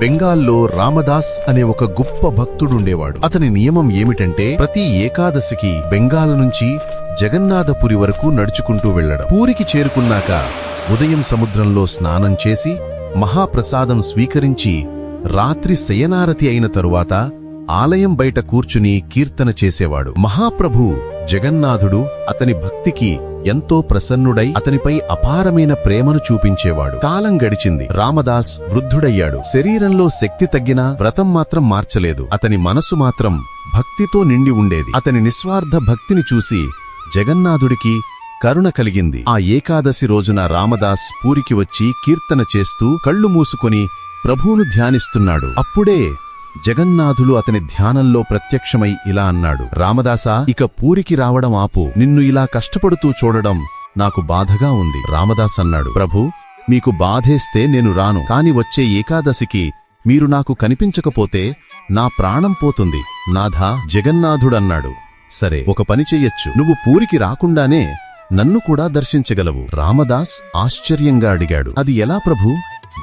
బెంగాల్లో రామదాస్ అనే ఒక గొప్ప భక్తుడుండేవాడు. అతని నియమం ఏమిటంటే ప్రతి ఏకాదశికి బెంగాల్ నుంచి జగన్నాథపురి వరకు నడుచుకుంటూ వెళ్ళడం పూరికి చేరుకున్నాక ఉదయం సముద్రంలో స్నానం చేసి మహాప్రసాదం స్వీకరించి రాత్రి శయనారతి అయిన తరువాత ఆలయం బయట కూర్చుని కీర్తన చేసేవాడు. మహాప్రభు జగన్నాథుడు అతని భక్తికి ఎంతో ప్రసన్నుడై అతనిపై అపారమైన ప్రేమను చూపించేవాడు. కాలం గడిచింది. రామదాస్ వృద్ధుడయ్యాడు. శరీరంలో శక్తి తగ్గినా వ్రతం మాత్రం మార్చలేదు. అతని మనసు మాత్రం భక్తితో నిండి ఉండేది. అతని నిస్వార్థ భక్తిని చూసి జగన్నాథుడికి కరుణ కలిగింది. ఆ ఏకాదశి రోజున రామదాస్ పూరికి వచ్చి కీర్తన చేస్తూ కళ్ళు మూసుకొని ప్రభువును ధ్యానిస్తున్నాడు. అప్పుడే జగన్నాథులు అతని ధ్యానంలో ప్రత్యక్షమై ఇలా అన్నాడు. రామదాసా ఇక పూరికి రావడం ఆపు. నిన్ను ఇలా కష్టపడుతూ చూడడం నాకు బాధగా ఉంది. రామదాస్ అన్నాడు. ప్రభు మీకు బాధేస్తే నేను రాను. కాని వచ్చే ఏకాదశికి మీరు నాకు కనిపించకపోతే నా ప్రాణం పోతుంది. నాథా జగన్నాథుడన్నాడు సరే ఒక పని చెయ్యొచ్చు. నువ్వు పూరికి రాకుండానే నన్ను కూడా దర్శించగలవు. రామదాస్ ఆశ్చర్యంగా అడిగాడు. అది ఎలా ప్రభు?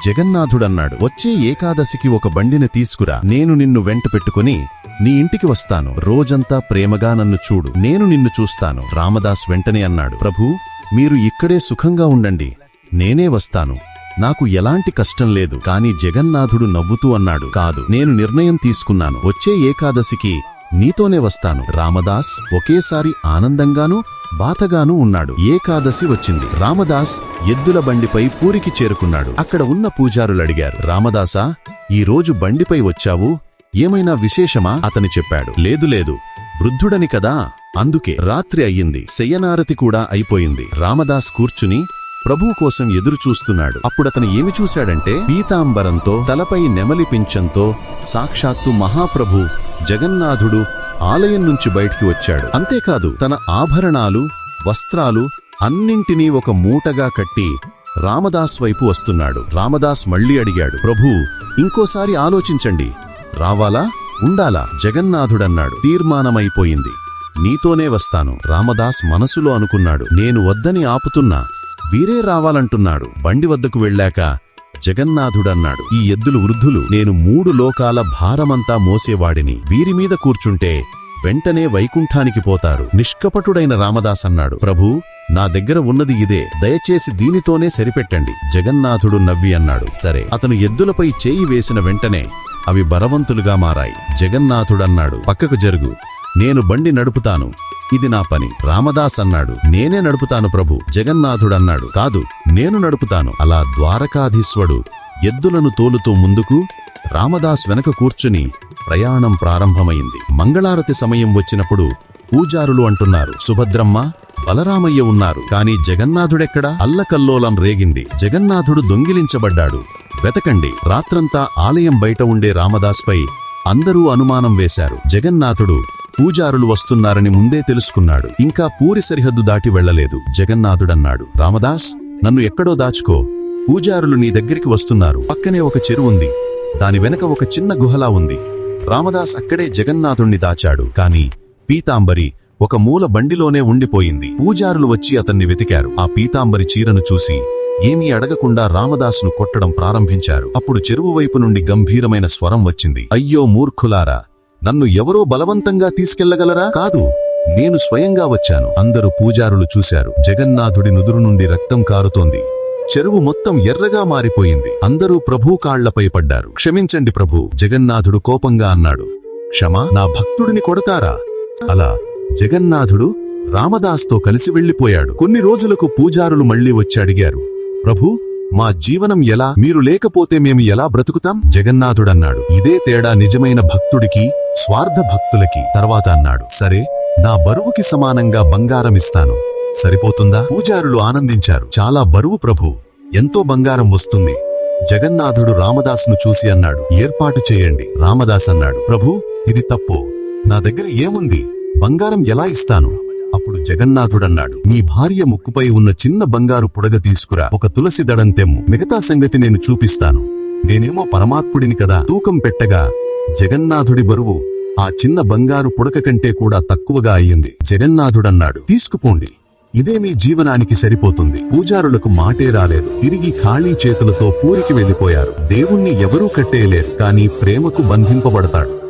జగన్నాథుడన్నాడు వచ్చే ఏకాదశికి ఒక బండిని తీసుకురా. నేను నిన్ను వెంట పెట్టుకుని నీ ఇంటికి వస్తాను. రోజంతా ప్రేమగా నన్ను చూడు. నేను నిన్ను చూస్తాను. రామదాస్ వెంటనే అన్నాడు ప్రభూ మీరు ఇక్కడే సుఖంగా ఉండండి. నేనే వస్తాను. నాకు ఎలాంటి కష్టం లేదు. కాని జగన్నాథుడు నవ్వుతూ అన్నాడు కాదు నేను నిర్ణయం తీసుకున్నాను. వచ్చే ఏకాదశికి నీతోనే వస్తాను. రామదాస్ ఒకేసారి ఆనందంగానూ బాతగానూ ఉన్నాడు. ఏకాదశి వచ్చింది. రామదాస్ ఎద్దుల బండిపై పూరికి చేరుకున్నాడు. అక్కడ ఉన్న పూజారులడిగారు రామదాసా ఈ రోజు బండిపై వచ్చావు? ఏమైనా విశేషమా? అతని చెప్పాడు లేదు లేదు. వృద్ధుడని కదా? అందుకే. రాత్రి అయ్యింది. శయ్యనారతి కూడా అయిపోయింది. రామదాస్ కూర్చుని ప్రభువు కోసం ఎదురుచూస్తున్నాడు. అప్పుడతను ఏమి చూశాడంటే పీతాంబరంతో తలపై నెమలి పింఛంతో సాక్షాత్తు మహాప్రభు జగన్నాథుడు ఆలయం నుంచి బయటికి వచ్చాడు. అంతేకాదు తన ఆభరణాలు వస్త్రాలు అన్నింటినీ ఒక మూటగా కట్టి రామదాస్ వైపు వస్తున్నాడు. రామదాస్ మళ్ళీ అడిగాడు ప్రభూ ఇంకోసారి ఆలోచించండి. రావాలా? ఉండాలా? జగన్నాథుడన్నాడు తీర్మానమైపోయింది. నీతోనే వస్తాను. రామదాస్ మనసులో అనుకున్నాడు నేను వద్దని ఆపుతున్నా. వీరే రావాలంటున్నాడు. బండి వద్దకు వెళ్ళాక జగన్నాథుడన్నాడు. ఈ ఎద్దులు వృద్ధులు నేను మూడు లోకాల భారమంతా మోసేవాడిని. వీరిమీద కూర్చుంటే వెంటనే వైకుంఠానికి పోతారు. నిష్కపటుడైన రామదాస్ అన్నాడు. ప్రభూ నా దగ్గర ఉన్నది ఇదే. దయచేసి దీనితోనే సరిపెట్టండి. జగన్నాథుడు నవ్వి అన్నాడు. సరే. అతను ఎద్దులపై చేయి వేసిన వెంటనే అవి బలవంతులుగా మారాయి. జగన్నాథుడన్నాడు. పక్కకు జరుగు. నేను బండి నడుపుతాను. ఇది నా పని. రామదాస్ అన్నాడు. నేనే నడుపుతాను ప్రభు. జగన్నాథుడన్నాడు. కాదు. నేను నడుపుతాను. అలా ద్వారకాధీశ్వడు ఎద్దులను తోలుతూ ముందుకు రామదాస్ వెనక కూర్చుని ప్రయాణం ప్రారంభమైంది. మంగళారతి సమయం వచ్చినప్పుడు పూజారులు అంటున్నారు సుభద్రమ్మ బలరామయ్య ఉన్నారు. కాని జగన్నాథుడెక్కడా? అల్లకల్లోలం రేగింది. జగన్నాథుడు దొంగిలించబడ్డాడు. వెతకండి. రాత్రంతా ఆలయం బయట ఉండే రామదాస్పై అందరూ అనుమానం వేశారు. జగన్నాథుడు పూజారులు వస్తున్నారని ముందే తెలుసుకున్నాడు. ఇంకా పూరి సరిహద్దు దాటి వెళ్ళలేదు జగన్నాథుడన్నాడు రామదాస్ నన్ను ఎక్కడో దాచుకో. పూజారులు నీ దగ్గరికి వస్తున్నారు. పక్కనే ఒక చెరువుంది దాని వెనక ఒక చిన్న గుహలా ఉంది. రామదాస్ అక్కడే జగన్నాథుణ్ణి దాచాడు. కాని పీతాంబరి ఒక మూల బండిలోనే ఉండిపోయింది. పూజారులు వచ్చి అతన్ని వెతికారు. ఆ పీతాంబరి చీరను చూసి ఏమీ అడగకుండా రామదాసును కొట్టడం ప్రారంభించారు. అప్పుడు చెరువు వైపు నుండి గంభీరమైన స్వరం వచ్చింది. అయ్యో మూర్ఖులారా! నన్ను ఎవరో బలవంతంగా తీసుకెళ్ళగలరా? కాదు. నేను స్వయంగా వచ్చాను. అందరూ పూజారులు చూశారు. జగన్నాథుడి నుదురు నుండి రక్తం కారుతోంది. చెరువు మొత్తం ఎర్రగా మారిపోయింది. అందరూ ప్రభూ కాళ్ళపై పడ్డారు. క్షమించండి ప్రభు జగన్నాథుడు కోపంగా అన్నాడు. క్షమా నా భక్తుడిని కొడతారా? అలా జగన్నాథుడు రామదాస్తో కలిసి వెళ్ళిపోయాడు కొన్ని రోజులకు పూజారులు మళ్ళీ వచ్చి అడిగారు. ప్రభు మా జీవనం ఎలా? మీరు లేకపోతే మేము ఎలా బ్రతుకుతాం? జగన్నాథుడన్నాడు. ఇదే తేడా నిజమైన భక్తుడికి స్వార్థ భక్తులకి. తర్వాత అన్నాడు. సరే నా బరువుకి సమానంగా బంగారం ఇస్తాను సరిపోతుందా? పూజారులు ఆనందించారు. చాలా బరువు ప్రభు. ఎంతో బంగారం వస్తుంది. జగన్నాథుడు రామదాసును చూసి అన్నాడు ఏర్పాటు చేయండి. రామదాస్ అన్నాడు ప్రభు ఇది తప్పు. నా దగ్గర ఏముంది? బంగారం ఎలా ఇస్తాను? అప్పుడు జగన్నాథుడన్నాడు నీ భార్య ముక్కుపై ఉన్న చిన్న బంగారు పుడగ తీసుకురా. ఒక తులసి దడం తెమ్ము. మిగతా సంగతి నేను చూపిస్తాను. నేనేమో పరమాత్ముడిని కదా. తూకం పెట్టగా జగన్నాథుడి బరువు ఆ చిన్న బంగారు పుడక కంటే కూడా తక్కువగా అయ్యింది. జగన్నాథుడన్నాడు తీసుకుపోండి. ఇదే మీ జీవనానికి సరిపోతుంది. పూజారులకు మాటే రాలేదు. తిరిగి ఖాళీ చేతులతో పూరికి వెళ్ళిపోయారు దేవుణ్ణి ఎవరూ కట్టేయలేరు. కానీ ప్రేమకు బంధింపబడతాడు.